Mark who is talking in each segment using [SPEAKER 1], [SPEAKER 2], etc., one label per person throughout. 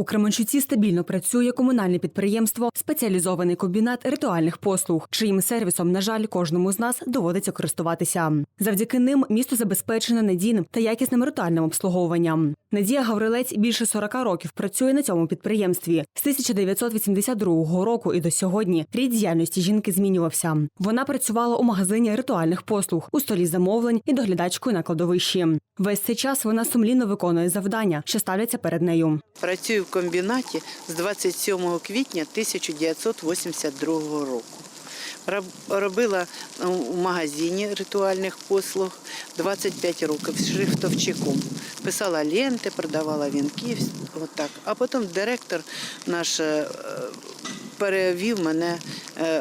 [SPEAKER 1] У Кременчуці стабільно працює комунальне підприємство, спеціалізований комбінат ритуальних послуг, чиїм сервісом, на жаль, кожному з нас доводиться користуватися. Завдяки ним місто забезпечено надійним та якісним ритуальним обслуговуванням. Надія Гаврилець більше 40 років працює на цьому підприємстві. З 1982 року і до сьогодні рід діяльності жінки змінювався. Вона працювала у магазині ритуальних послуг, у столі замовлень і доглядачкою на кладовищі. Весь цей час вона сумлінно виконує завдання, що ставляться перед нею.
[SPEAKER 2] Працюю комбінаті з 27 квітня 1982 року. Роб- Робила в у магазині ритуальних послуг 25 років з шрифтовчиком. Писала ленти, продавала вінки, отак. А потім директор наш е, перевів мене е,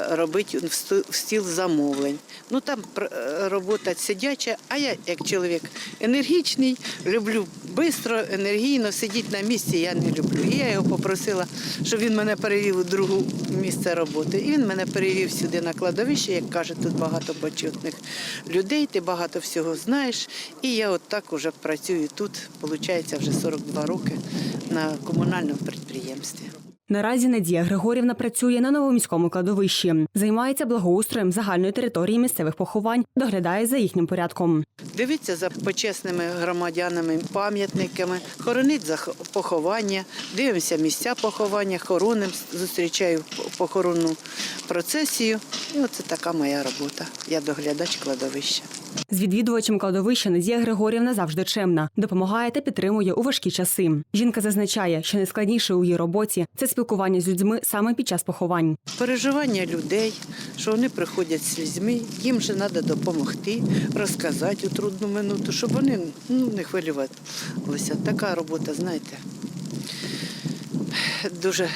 [SPEAKER 2] робити в стіл замовлень. Ну там е, робота сидяча, а я як чоловік енергічний, люблю швидко, енергійно, сидіти на місці я не люблю. І я його попросила, щоб він мене перевів у друге місце роботи. І він мене перевів сюди на кладовище, як каже, тут багато почетних людей, ти багато всього знаєш. І я от так уже працюю тут, виходить, вже 42 роки на комунальному підприємстві.
[SPEAKER 1] Наразі Надія Григорівна працює на новоміському кладовищі, займається благоустроєм загальної території місцевих поховань, доглядає за їхнім порядком.
[SPEAKER 2] Дивиться за почесними громадянами, пам'ятниками, хоронить за поховання, дивимося місця поховання, хороним, зустрічаю похоронну процесію. І оце така моя робота. Я доглядач кладовища.
[SPEAKER 1] З відвідувачем кладовища Надія Григорівна завжди чемна, допомагає та підтримує у важкі часи. Жінка зазначає, що найскладніше у її роботі це спілкування з людьми саме під час поховань.
[SPEAKER 2] Переживання людей, що вони приходять з слізьми, їм же треба допомогти, розказати у трудну минуту, щоб вони ну, не хвилювалися. Така робота, знаєте, дуже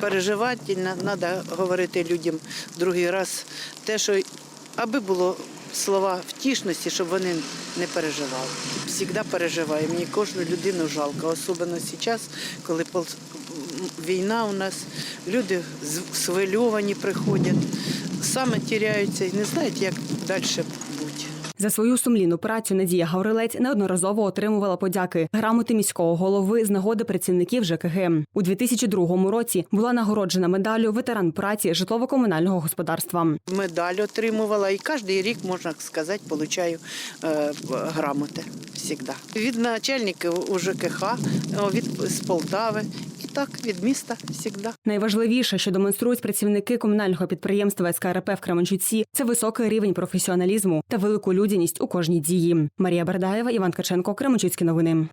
[SPEAKER 2] переживательна. Треба говорити людям другий раз те, що аби було слова втішності, щоб вони не переживали. Завжди переживаю. Мені кожну людину жалко, особливо зараз, коли війна у нас, люди свильовані приходять, саме тіряються і не знають, як далі.
[SPEAKER 1] За свою сумлінну працю Надія Гаврилець неодноразово отримувала подяки грамоти міського голови з нагоди працівників ЖКГ. У 2002 році була нагороджена медаллю ветеран праці житлово-комунального господарства.
[SPEAKER 2] Медаль отримувала і кожен рік, можна сказати, получаю е, грамоти завжди. Від начальників у ЖКХ, від з Полтави так від міста завжди.
[SPEAKER 1] Найважливіше, що демонструють працівники комунального підприємства СКРП в Кременчуці, це високий рівень професіоналізму та велику людяність у кожній дії. Марія Бердаєва, Іван Каченко, Кременчуцькі новини.